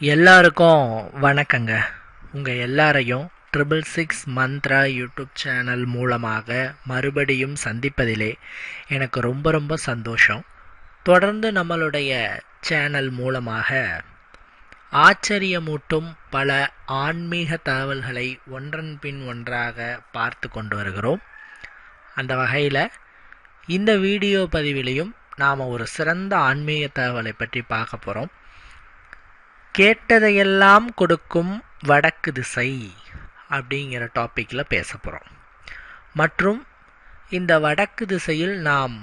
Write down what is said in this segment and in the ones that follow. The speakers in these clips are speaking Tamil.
எல்லாருக்கும் வணக்கங்க. உங்கள் எல்லாரையும் triple six Mantra YouTube channel மூலமாக மறுபடியும் சந்திப்பதிலே எனக்கு ரொம்ப ரொம்ப சந்தோஷம். தொடர்ந்து நம்மளுடைய சேனல் மூலமாக ஆச்சரியமூட்டும் பல ஆன்மீக தகவல்களை ஒன்றன் பின் ஒன்றாக பார்த்து கொண்டு வருகிறோம். அந்த வகையில் இந்த வீடியோ பதிவிலையும் நாம் ஒரு சிறந்த ஆன்மீக தகவலை பற்றி பார்க்க போகிறோம் கேட்டதையெல்லாம் கொடுக்கும் வடக்கு திசை அப்படிங்கிற டாப்பிக்கில் பேச போகிறோம் மற்றும் இந்த வடக்கு திசையில் நாம்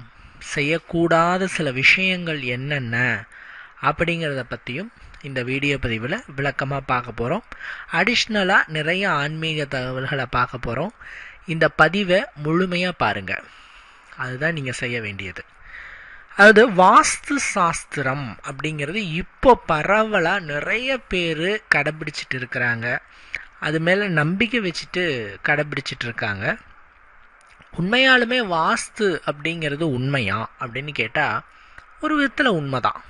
செய்யக்கூடாத சில விஷயங்கள் என்னென்ன அப்படிங்கிறத பற்றியும் இந்த வீடியோ பதிவில் விளக்கமாக பார்க்க போகிறோம் அடிஷ்னலாக நிறைய ஆன்மீக தகவல்களை பார்க்க போகிறோம் இந்த பதிவை முழுமையாக பாருங்கள் அதுதான் நீங்கள் செய்ய வேண்டியது. அதாவது வாஸ்து சாஸ்திரம் அப்படிங்கிறது இப்போ பரவலாக நிறைய பேர் கடைபிடிச்சிட்டு இருக்கிறாங்க. அது மேலே நம்பிக்கை வச்சுட்டு கடைபிடிச்சிட்டு இருக்காங்க. உண்மையாலுமே வாஸ்து அப்படிங்கிறது உண்மையா அப்படின்னு கேட்டால் ஒரு விதத்தில் உண்மைதான்.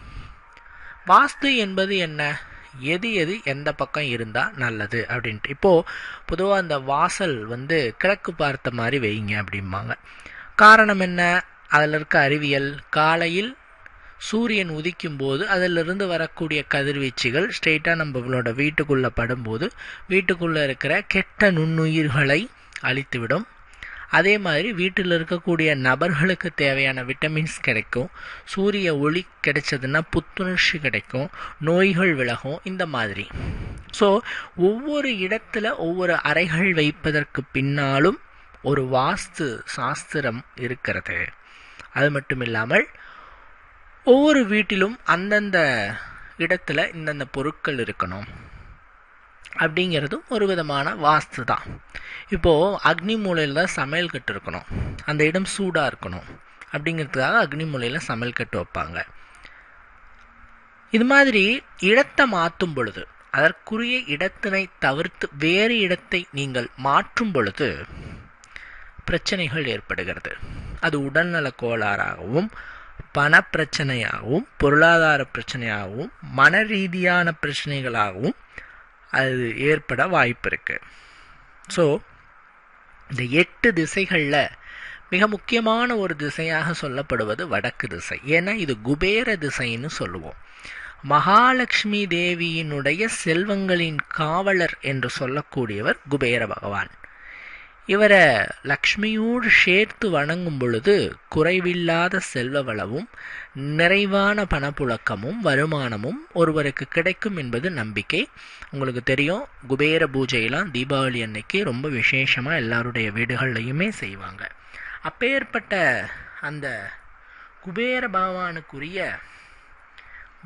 வாஸ்து என்பது என்ன? எது எது எந்த பக்கம் இருந்தால் நல்லது அப்படின்ட்டு. இப்போது பொதுவாக அந்த வாசல் வந்து கிழக்கு பார்த்த மாதிரி வைங்க அப்படிம்பாங்க. காரணம் என்ன? அதில் இருக்க அறிவியல். காலையில் சூரியன் உதிக்கும் போது அதிலிருந்து வரக்கூடிய கதிர்வீச்சுகள் ஸ்ட்ரெயிட்டாக நம்மளோட வீட்டுக்குள்ளே படும்போது வீட்டுக்குள்ளே இருக்கிற கெட்ட நுண்ணுயிர்களை அழித்துவிடும். அதே மாதிரி வீட்டில் இருக்கக்கூடிய நபர்களுக்கு தேவையான விட்டமின்ஸ் கிடைக்கும். சூரிய ஒளி கிடைச்சதுன்னா புத்துணர்ச்சி கிடைக்கும். நோய்கள் விலகும் இந்த மாதிரி. ஸோ ஒவ்வொரு இடத்துல ஒவ்வொரு அறைகள் வைப்பதற்கு பின்னாலும் ஒரு வாஸ்து சாஸ்திரம் இருக்கிறது. அது மட்டும் இல்லாமல் ஒவ்வொரு வீட்டிலும் அந்தந்த இடத்துல இந்தந்த பொருட்கள் இருக்கணும். அப்படிங்கிறதும் ஒரு விதமான வாஸ்து தான். இப்போது அக்னி மூலையில் தான் சமையல் கட்டு இருக்கணும். அந்த இடம் சூடாக இருக்கணும். அப்படிங்கிறதுக்காக அக்னி மூலையில் சமையல் கட்டு வைப்பாங்க. இது மாதிரி இடத்தை மாற்றும் பொழுது அதற்குரிய இடத்தினை தவிர்த்து வேறு இடத்தை நீங்கள் மாற்றும் பொழுது பிரச்சனைகள் ஏற்படுகிறது. அது உடல்நல கோளாறாகவும் பணப்பிரச்சனையாகவும் பொருளாதார பிரச்சனையாகவும் மன ரீதியான பிரச்சனைகளாகவும் அது ஏற்பட வாய்ப்பு இருக்குது ஸோ இந்த எட்டு திசைகளில் மிக முக்கியமான ஒரு திசையாக சொல்லப்படுவது வடக்கு திசை. ஏன்னா இது குபேர திசைன்னு சொல்லுவோம். மகாலட்சுமி தேவியினுடைய செல்வங்களின் காவலர் என்று சொல்லக்கூடியவர் குபேர பகவான். இவரை லக்ஷ்மியோடு சேர்த்து வணங்கும் பொழுது குறைவில்லாத செல்வ வளமும் நிறைவான பணப்புழக்கமும் வருமானமும் ஒருவருக்கு கிடைக்கும் என்பது நம்பிக்கை. உங்களுக்கு தெரியும் குபேர பூஜையெல்லாம் தீபாவளி அன்னைக்கு ரொம்ப விசேஷமாக எல்லாருடைய வீடுகள்லையுமே செய்வாங்க. அப்பேற்பட்ட அந்த குபேர பகவானுக்குரிய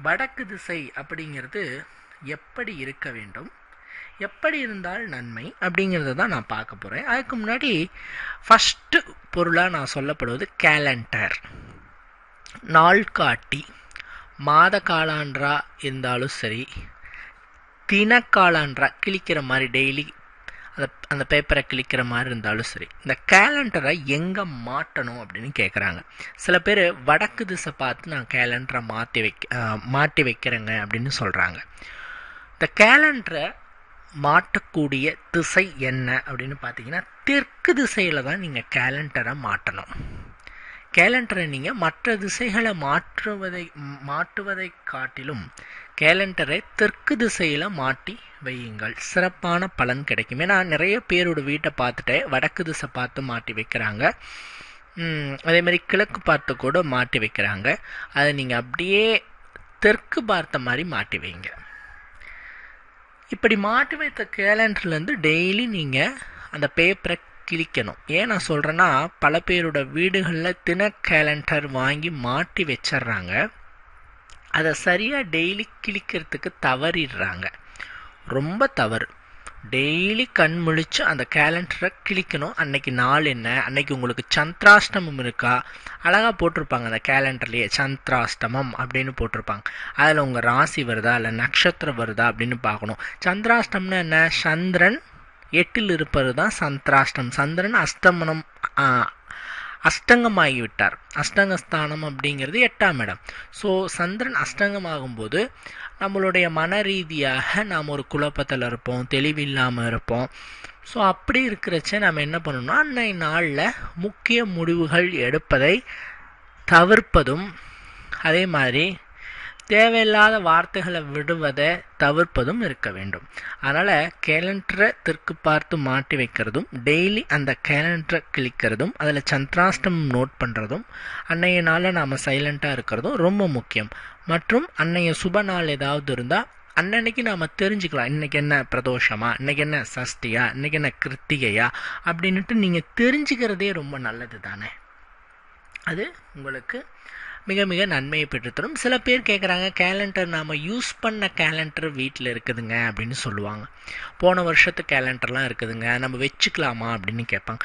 வடக்கு திசை அப்படிங்கிறது எப்படி இருக்க வேண்டும்? எப்படி இருந்தால் நன்மை அப்படிங்கிறத தான் நான் பார்க்க போகிறேன் அதுக்கு முன்னாடி ஃபஸ்ட்டு பொருளாக நான் சொல்லப்படுவது கேலண்டர் நாள்காட்டி மாத காலான்றா இருந்தாலும் சரி தினக்காலான்றா கிழிக்கிற மாதிரி டெய்லி அந்த அந்த பேப்பரை கிழிக்கிற மாதிரி இருந்தாலும் சரி இந்த கேலண்டரை எங்கே மாட்டணும் அப்படின்னு கேட்குறாங்க சில பேர் வடக்கு திசை பார்த்து நான் கேலண்டரை மாற்றி வைக்க மாட்டி வைக்கிறேங்க அப்படின்னு சொல்கிறாங்க இந்த கேலண்டரை மாட்டக்கூடிய திசை என்ன அப்படின்னு பார்த்தீங்கன்னா தெற்கு திசையில் தான் நீங்கள் கேலண்டரை மாட்டணும். கேலண்டரை நீங்கள் மற்ற திசைகளை மாற்றுவதை மாற்றுவதை காட்டிலும் கேலண்டரை தெற்கு திசையில் மாட்டி வையுங்கள். சிறப்பான பலன் கிடைக்கும். ஏன்னா நிறைய பேரோட வீட்டை பார்த்துட்டு வடக்கு திசை பார்த்து மாட்டி வைக்கிறாங்க. அதே மாதிரி கிழக்கு பார்த்து கூட மாட்டி வைக்கிறாங்க. அதை நீங்கள் அப்படியே தெற்கு பார்த்த மாதிரி மாட்டி வைங்க. இப்படி மாட்டி வைத்த கேலண்டர்லேருந்து டெய்லி நீங்கள் அந்த பேப்பரை கிழிக்கணும். ஏன் நான் சொல்கிறேன்னா பல பேரோட வீடுகளில் தின கேலண்டர் வாங்கி மாட்டி வச்சிட்றாங்க அதை சரியாக டெய்லி கிழிக்கிறதுக்கு தவறிடுறாங்க ரொம்ப தவறு. டெய்லி கண் முழிச்சு அந்த கேலண்டரை கிழிக்கணும். அன்னைக்கு நாள் என்ன? அன்னைக்கு உங்களுக்கு சந்திராஷ்டமம் இருக்கா? அழகாக போட்டிருப்பாங்க அந்த கேலண்டர்லேயே சந்திராஷ்டமம் அப்படின்னு போட்டிருப்பாங்க. அதில் உங்கள் ராசி வருதா? இல்லை நட்சத்திரம் வருதா? அப்படின்னு பார்க்கணும். சந்திராஷ்டம்னா என்ன? சந்திரன் எட்டில் இருப்பது தான் சந்திராஷ்டம். சந்திரன் அஸ்தமனம் அஷ்டங்கமாகிவிட்டார் அஷ்டங்கஸ்தானம் அப்படிங்கிறது எட்டாம் இடம் ஸோ சந்திரன் அஷ்டங்கமாகும்போது நம்மளுடைய மன ரீதியாக நாம் ஒரு குழப்பத்தில் இருப்போம் தெளிவில்லாமல் இருப்போம். ஸோ அப்படி இருக்கிறச்ச நம்ம என்ன பண்ணணும்னா அன்னை நாளில் முக்கிய முடிவுகள் எடுப்பதை தவிர்ப்பதும் அதே மாதிரி தேவையில்லாத வார்த்தைகளை விடுவதை தவிர்ப்பதும் இருக்க வேண்டும். அதனால் கேலண்டரை தெற்கு பார்த்து மாட்டி வைக்கிறதும் டெய்லி அந்த கேலண்டரை கிளிக்கிறதும் அதில் சந்திராஷ்டமம் நோட் பண்ணுறதும் அன்னைய நாளில் நாம் சைலண்ட்டாக இருக்கிறதும் ரொம்ப முக்கியம். மற்றும் அன்னைய சுப நாள் ஏதாவது இருந்தால் அன்னன்னைக்கு நாம் தெரிஞ்சுக்கலாம் இன்றைக்கி என்ன பிரதோஷமா இன்றைக்கி என்ன சஷ்டியா இன்றைக்கி என்ன கிருத்திகையா அப்படின்ட்டு நீங்கள் தெரிஞ்சுக்கிறதே ரொம்ப நல்லது தானே அது உங்களுக்கு மிக மிக நன்மையை பெற்றுத்தரும். சில பேர் கேட்குறாங்க கேலண்டர் நாம் யூஸ் பண்ண கேலண்டர் வீட்டில் இருக்குதுங்க அப்படின்னு சொல்லுவாங்க. போன வருஷத்து கேலண்டர்லாம் இருக்குதுங்க நம்ம வச்சுக்கலாமா அப்படின்னு கேட்பாங்க.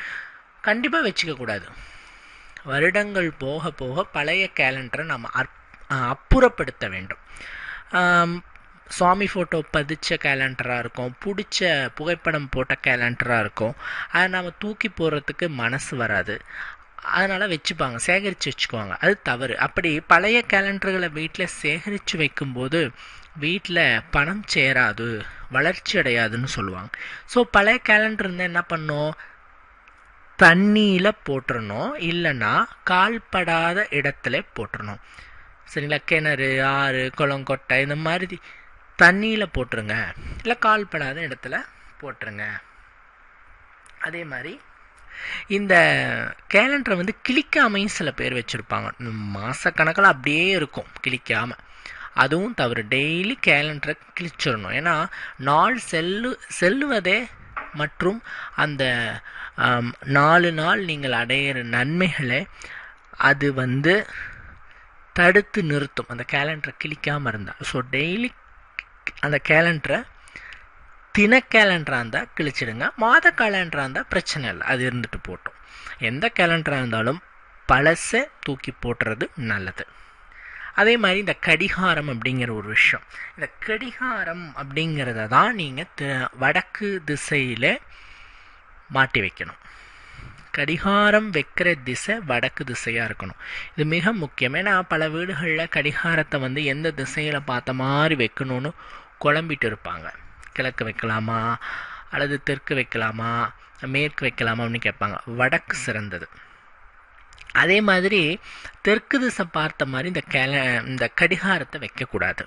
கண்டிப்பாக வச்சுக்கக்கூடாது வருடங்கள் போக போக பழைய கேலண்டரை நம்ம அற் அப்புறப்படுத்த வேண்டும். சுவாமி ஃபோட்டோ பதிச்ச கேலண்டராக இருக்கும் பிடிச்ச புகைப்படம் போட்ட கேலண்டராக இருக்கும். அதை நாம் தூக்கி போடுறதுக்கு மனசு வராது. அதனால் வச்சுப்பாங்க சேகரித்து வச்சுக்குவாங்க. அது தவறு. அப்படி பழைய கேலண்டர்களை வீட்டில் சேகரித்து வைக்கும்போது வீட்டில் பணம் சேராது வளர்ச்சி அடையாதுன்னு சொல்லுவாங்க. ஸோ பழைய கேலண்டர் இருந்தால் என்ன பண்ணோம்? தண்ணியில் போட்டுடணும் இல்லைன்னா கால்படாத இடத்துல போட்டுறணும். சரிங்களா? கிணறு ஆறு குளங்கொட்டை இந்த மாதிரி தண்ணியில் போட்டுருங்க. இல்லை கால்படாத இடத்துல போட்டுருங்க. அதே மாதிரி இந்த கேலண்டரை வந்து கிளிக்காமையும் சில பேர் வச்சுருப்பாங்க. மாதக்கணக்கில் அப்படியே இருக்கும் கிளிக்காமல் அதுவும் தவறு. டெய்லி கேலண்டரை கிழிச்சிடணும். ஏன்னா நாள் செல்லு செல்லுவதே மற்றும் அந்த நாலு நாள் நீங்கள் அடையிற நன்மைகளை அது வந்து தடுத்து நிறுத்தும். அந்த கேலண்டரை கிழிக்காமல் இருந்தால். ஸோ டெய்லி அந்த கேலண்டரை தின கேலண்டராக இருந்தால் கிழிச்சிடுங்க. மாத கேலண்டராக இருந்தால் பிரச்சனை இல்லை. அது இருந்துட்டு போட்டோம். எந்த கேலண்டராக இருந்தாலும் பழசை தூக்கி போட்டுறது நல்லது. அதே மாதிரி இந்த கடிகாரம் அப்படிங்கிற ஒரு விஷயம். இந்த கடிகாரம் அப்படிங்கிறத தான் நீங்கள் வடக்கு திசையில் மாட்டி வைக்கணும். கடிகாரம் வைக்கிற திசை வடக்கு திசையாக இருக்கணும். இது மிக முக்கியம். ஏன்னா பல வீடுகளில் கடிகாரத்தை வந்து எந்த திசையில் பார்த்த மாதிரி வைக்கணும்னு குழம்பிட்டு இருப்பாங்க. கிழக்கு வைக்கலாமா? அல்லது தெற்கு வைக்கலாமா? மேற்கு வைக்கலாமா அப்படின்னு கேட்பாங்க. வடக்கு சிறந்தது. அதே மாதிரி தெற்கு திசை பார்த்த மாதிரி இந்த கேல இந்த கடிகாரத்தை வைக்கக்கூடாது.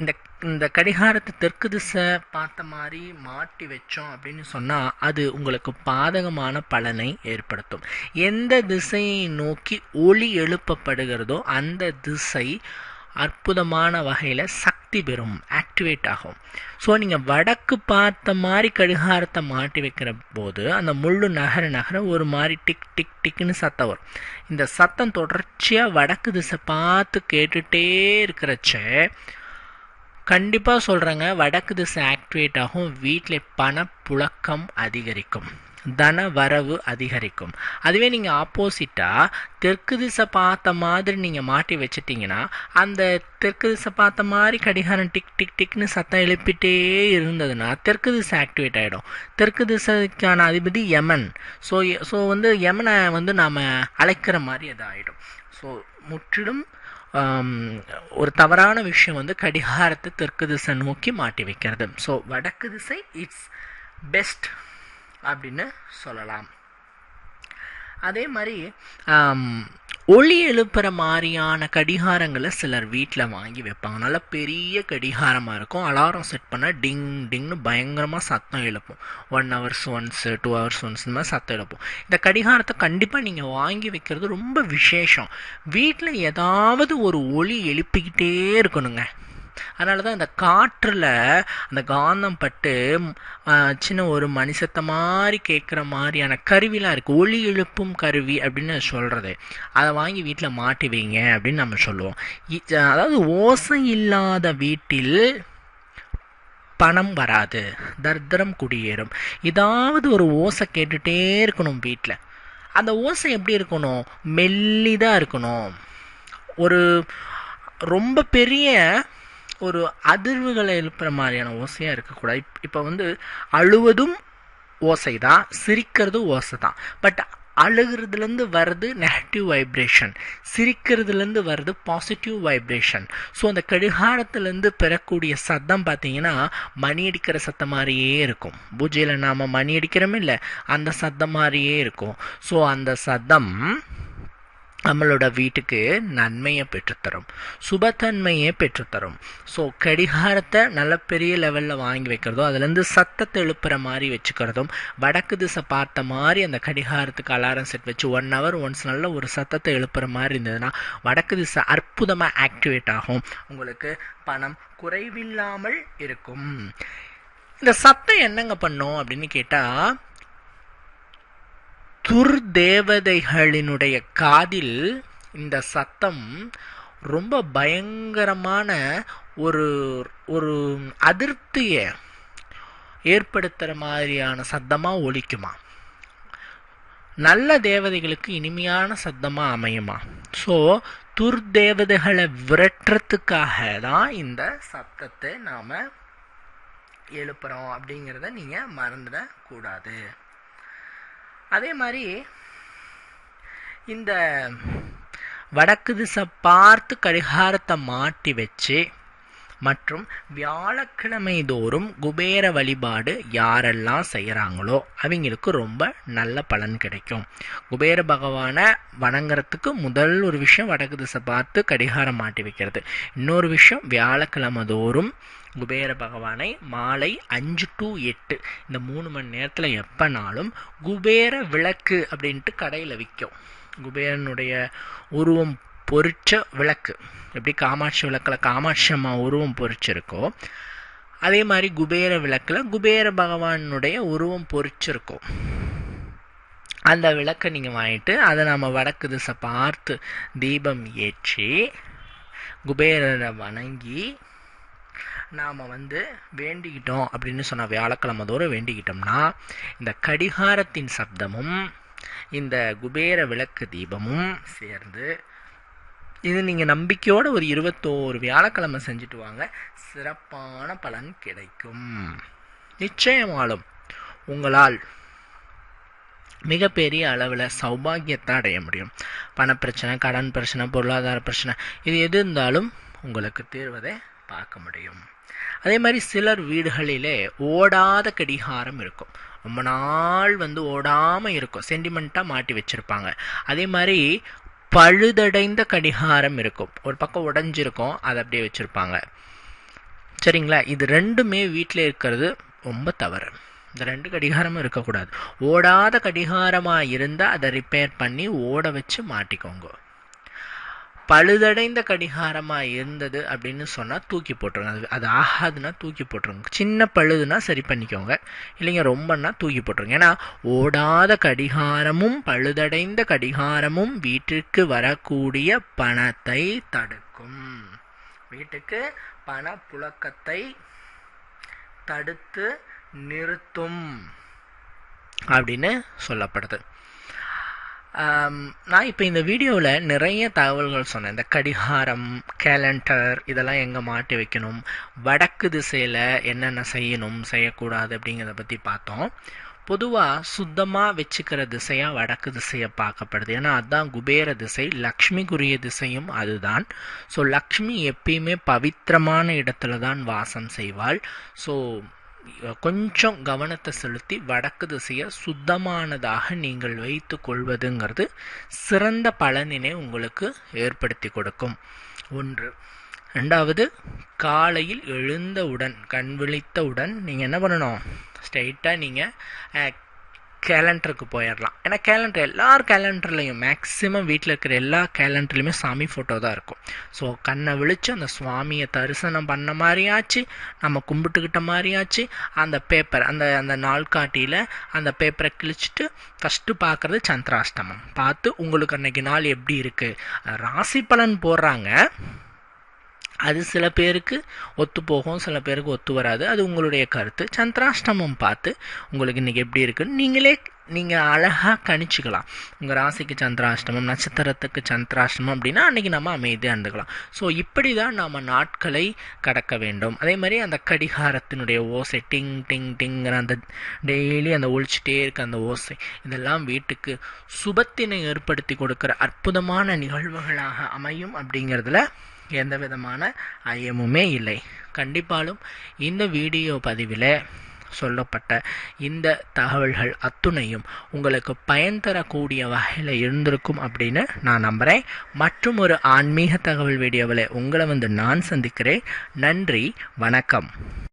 இந்த இந்த கடிகாரத்தை தெற்கு திசை பார்த்த மாதிரி மாட்டி வச்சோம் அப்படின்னு சொன்னால் அது உங்களுக்கு பாதகமான பலனை ஏற்படுத்தும். எந்த திசையை நோக்கி ஒளி எழுப்பப்படுகிறதோ அந்த திசை அற்புதமான வகையில் சக்தி பெறும் ஆக்டிவேட் ஆகும். ஸோ நீங்கள் வடக்கு பார்த்த மாதிரி கடிகாரத்தை மாட்டி வைக்கிற போது அந்த முள்ளு நகர நகர ஒரு மாதிரி டிக் டிக் டிக்னு சத்தம் வரும். இந்த சத்தம் தொடர்ச்சியாக வடக்கு திசை பார்த்து கேட்டுகிட்டே இருக்கிறச்ச கண்டிப்பாக சொல்கிறேங்க வடக்கு திசை ஆக்டிவேட் ஆகும் வீட்டில் பணப்புழக்கம் அதிகரிக்கும். தன வரவு அதிகரிக்கும். அதுவே நீங்கள் ஆப்போசிட்டாக தெற்கு திசை பார்த்த மாதிரி நீங்கள் மாட்டி வச்சிட்டிங்கன்னா அந்த தெற்கு திசை பார்த்த மாதிரி கடிகாரம் டிக் டிக் டிக்னு சத்தம் எழுப்பிட்டே இருந்ததுன்னா தெற்கு திசை ஆக்டிவேட் ஆகிடும் தெற்கு திசைக்கான அதிபதி யமன். ஸோ ஸோ வந்து யமனை வந்து நாம் அழைக்கிற மாதிரி அது ஆகிடும் ஸோ முற்றிலும் ஒரு தவறான விஷயம் வந்து கடிகாரத்தை தெற்கு திசை நோக்கி மாட்டி வைக்கிறது. ஸோ வடக்கு திசை இட்ஸ் பெஸ்ட் அப்படின்னு சொல்லலாம். அதே மாதிரி ஒளி எழுப்புற மாதிரியான கடிகாரங்களை சிலர் வீட்டில் வாங்கி வைப்பாங்க. நல்லா பெரிய கடிகாரமாக இருக்கும். அலாரம் செட் பண்ணால் டிங் டிங்னு பயங்கரமாக சத்தம் எழுப்போம். One hours once two hours once இந்த மாதிரி சத்தம் எழுப்போம். இந்த கடிகாரத்தை கண்டிப்பாக நீங்கள் வாங்கி வைக்கிறது ரொம்ப விசேஷம். வீட்டில் ஏதாவது ஒரு ஒளி எழுப்பிக்கிட்டே இருக்கணுங்க. அதனால தான் இந்த காற்றில் அந்த காந்தம் பட்டு சின்ன ஒரு மனுஷத்தை மாதிரி கேட்குற மாதிரியான கருவிலாம் இருக்குது ஒளி எழுப்பும் கருவி அப்படின்னு சொல்கிறது அதை வாங்கி வீட்டில் மாட்டி வைங்க அப்படின்னு நம்ம சொல்லுவோம். அதாவது ஓசை இல்லாத வீட்டில் பணம் வராது. தர்தரம் குடியேறும். ஏதாவது ஒரு ஓசை கேட்டுகிட்டே இருக்கணும் வீட்டில் அந்த ஓசை எப்படி இருக்கணும்? மெல்லிதாக இருக்கணும். ஒரு ரொம்ப பெரிய ஒரு அதிர்வுகளை எழுப்புற மாதிரியான ஓசையாக இருக்கக்கூடாது. இப்போ வந்து அழுவதும் ஓசை தான் சிரிக்கிறதும் ஓசை தான் பட் அழுகிறதுலேருந்து வர்றது நெகட்டிவ் வைப்ரேஷன் சிரிக்கிறதுலேருந்து வர்றது பாசிட்டிவ் வைப்ரேஷன் ஸோ அந்த கடிகாரத்துலேருந்து பெறக்கூடிய சத்தம் பார்த்தீங்கன்னா மணி அடிக்கிற சத்தம் மாதிரியே இருக்கும். பூஜையில் நாம் மணி அடிக்கிறோமே இல்லை அந்த சத்தம் மாதிரியே இருக்கும். ஸோ அந்த சத்தம் நம்மளோட வீட்டுக்கு நன்மையை பெற்றுத்தரும். சுபத்தன்மையை பெற்றுத்தரும். ஸோ கடிகாரத்தை நல்ல பெரிய லெவலில் வாங்கி வைக்கிறதும் அதுலேருந்து சத்தத்தை எழுப்புற மாதிரி வச்சுக்கிறதும் வடக்கு திசை பார்த்த மாதிரி அந்த கடிகாரத்துக்கு அலாரம் செட் வச்சு ஒன் ஹவர் ஒன்ஸ் நல்ல ஒரு சத்தத்தை எழுப்புற மாதிரி இருந்ததுன்னா வடக்கு திசை அற்புதமாக ஆக்டிவேட் ஆகும். உங்களுக்கு பணம் குறைவில்லாமல் இருக்கும். இந்த சத்தம் என்னங்க பண்ணும் அப்படின்னு கேட்டால் துர்தேவதைகளினுடைய காதில் இந்த சத்தம் ரொம்ப பயங்கரமான ஒரு ஒரு அதிருப்தியை ஏற்படுத்துகிற மாதிரியான சத்தமாக ஒழிக்குமா நல்ல தேவதைகளுக்கு இனிமையான சத்தமாக அமையுமா? ஸோ துர்தேவதைகளை விரட்டுறதுக்காக தான் இந்த சத்தத்தை நாம் எழுப்புகிறோம் அப்படிங்கிறத நீங்கள் மறந்துடக்கூடாது. அதே மாதிரி இந்த வடக்கு திசை பார்த்து கடிகாரத்தை மாட்டி வச்சு மற்றும் வியாழக்கிழமை தோறும் குபேர வழிபாடு யாரெல்லாம் செய்கிறாங்களோ அவங்களுக்கு ரொம்ப நல்ல பலன் கிடைக்கும். குபேர பகவானை வணங்குறதுக்கு முதல் ஒரு விஷயம் வடக்கு திசை பார்த்து கடிகாரம் மாட்டி வைக்கிறது. இன்னொரு விஷயம் வியாழக்கிழமை தோறும் குபேர பகவானை மாலை அஞ்சு டு எட்டு இந்த மூணு மணி நேரத்தில் எப்போனாலும் குபேர விளக்கு அப்படின்ட்டு கடையில் விற்கும் குபேரனுடைய உருவம் பொறிச்ச விளக்கு. எப்படி காமாட்சி விளக்கில் காமாட்சி அம்மா உருவம் பொறிச்சிருக்கோ அதே மாதிரி குபேர விளக்கில் குபேர பகவானுடைய உருவம் பொறிச்சிருக்கோம் அந்த விளக்கை நீங்கள் வாங்கிட்டு அதை நம்ம வடக்கு திசை பார்த்து தீபம் ஏற்றி குபேரரை வணங்கி நாம் வந்து வேண்டிக்கிட்டோம் அப்படின்னு சொன்ன வியாழக்கிழமை தோறும் வேண்டிக்கிட்டோம்னா இந்த கடிகாரத்தின் சப்தமும் இந்த குபேர விளக்கு தீபமும் சேர்ந்து இது நீங்கள் நம்பிக்கையோடு ஒரு இருபத்தோரு வியாழக்கிழமை செஞ்சுட்டு வாங்க. சிறப்பான பலன் கிடைக்கும். நிச்சயமாலும் உங்களால் மிகப்பெரிய அளவில் சௌபாகியத்தை அடைய முடியும். பணப்பிரச்சனை கடன் பிரச்சனை பொருளாதார பிரச்சனை இது எது இருந்தாலும் உங்களுக்கு தீர்வதை பார்க்க முடியும். அதே மாதிரி சிலர் வீடுகளிலே ஓடாத கடிகாரம் இருக்கும். ரொம்ப நாள் வந்து ஓடாமல் இருக்கும். சென்டிமெண்ட்டாக மாட்டி வச்சுருப்பாங்க. அதே மாதிரி பழுதடைந்த கடிகாரம் இருக்கும். ஒரு பக்கம் உடஞ்சிருக்கும் அதை அப்படியே வச்சுருப்பாங்க. சரிங்களா? இது ரெண்டுமே வீட்டில் இருக்கிறது ரொம்ப தவறு. இந்த ரெண்டு கடிகாரமும் இருக்கக்கூடாது. ஓடாத கடிகாரமாக இருந்தால் அதை ரிப்பேர் பண்ணி ஓட வச்சு மாட்டிக்கோங்க. பழுதடைந்த கடிகாரமாக இருந்தது அப்படின்னு சொன்னால் தூக்கி போட்டுருங்க. அது அது ஆகாதுன்னா தூக்கி போட்டுருங்க. சின்ன பழுதுனா சரி பண்ணிக்கோங்க. இல்லைங்க ரொம்பன்னா தூக்கி போட்டுருங்க. ஏன்னா ஓடாத கடிகாரமும் பழுதடைந்த கடிகாரமும் வீட்டிற்கு வரக்கூடிய பணத்தை தடுக்கும். வீட்டுக்கு பணப்புழக்கத்தை தடுத்து நிறுத்தும் அப்படின்னு சொல்லப்படுது. நான் இப்போ இந்த வீடியோவில் நிறைய தகவல்கள் சொன்னேன். இந்த கடிகாரம் கேலண்டர் இதெல்லாம் எங்கே மாட்டி வைக்கணும்? வடக்கு திசையில் என்னென்ன செய்யணும் செய்யக்கூடாது அப்படிங்கிறத பற்றி பார்த்தோம். பொதுவாக சுத்தமாக வச்சுக்கிற திசையாக வடக்கு திசையை பார்க்கப்படுது. ஏன்னா அதுதான் குபேர திசை லக்ஷ்மிக்குரிய திசையும் அதுதான். ஸோ லக்ஷ்மி எப்பயுமே பவித்திரமான இடத்துல தான் வாசம் செய்வாள். ஸோ கொஞ்சம் கவனத்தை செலுத்தி வடக்கு திசையை சுத்தமானதாக நீங்கள் வைத்து கொள்வதுங்கிறது சிறந்த பலனினை உங்களுக்கு ஏற்படுத்தி கொடுக்கும். ஒன்று. ரெண்டாவது காலையில் எழுந்தவுடன் கண் விழித்தவுடன் நீங்கள் என்ன பண்ணணும்? ஸ்ட்ரைட்டாக நீங்கள் கேலண்டருக்கு போயிடலாம் ஏன்னா கேலண்டர் எல்லார் கேலண்டர்லையும் மேக்ஸிமம் வீட்டில் இருக்கிற எல்லா கேலண்டர்லையுமே சாமி ஃபோட்டோ தான் இருக்கும். ஸோ கண்ணை விழித்து அந்த சுவாமியை தரிசனம் பண்ண மாதிரியாச்சு நம்ம கும்பிட்டுக்கிட்ட மாதிரியாச்சு அந்த பேப்பர் அந்த அந்த நாள்காட்டியில் அந்த பேப்பரை கிழிச்சிட்டு ஃபஸ்ட்டு பார்க்குறது சந்திராஷ்டமம். பார்த்து உங்களுக்கு அன்னைக்கு நாள் எப்படி இருக்குது ராசி பலன் போடுறாங்க. அது சில பேருக்கு ஒத்து போகும் சில பேருக்கு ஒத்து வராது. அது உங்களுடைய கருத்து. சந்திராஷ்டமம் பார்த்து உங்களுக்கு இன்றைக்கி எப்படி இருக்குன்னு நீங்களே நீங்கள் அழகாக கணிச்சுக்கலாம். உங்கள் ராசிக்கு சந்திராஷ்டமம் நட்சத்திரத்துக்கு சந்திராஷ்டமம் அப்படின்னா அன்றைக்கி நம்ம அமைதியாக இருந்துக்கலாம். ஸோ இப்படி தான் நாம் நாட்களை கடக்க வேண்டும். அதே மாதிரி அந்த கடிகாரத்தினுடைய ஓசை டிங் டிங் டிங்கிற அந்த டெய்லி அந்த ஒழிச்சிட்டே இருக்க அந்த ஓசை இதெல்லாம் வீட்டுக்கு சுபத்தினை ஏற்படுத்தி கொடுக்குற அற்புதமான நிகழ்வுகளாக அமையும் அப்படிங்கிறதுல எந்த விதமான ஐயமுமே இல்லை. கண்டிப்பாலும் இந்த வீடியோ பதிவில் சொல்லப்பட்ட இந்த தகவல்கள் அத்துணையும் உங்களுக்கு பயன் தரக்கூடிய வகையில் இருந்திருக்கும் அப்படின்னு நான் நம்புகிறேன் மற்றும் ஒரு ஆன்மீக தகவல் வீடியோவில் உங்களை வந்து நான் சந்திக்கிறேன். நன்றி வணக்கம்.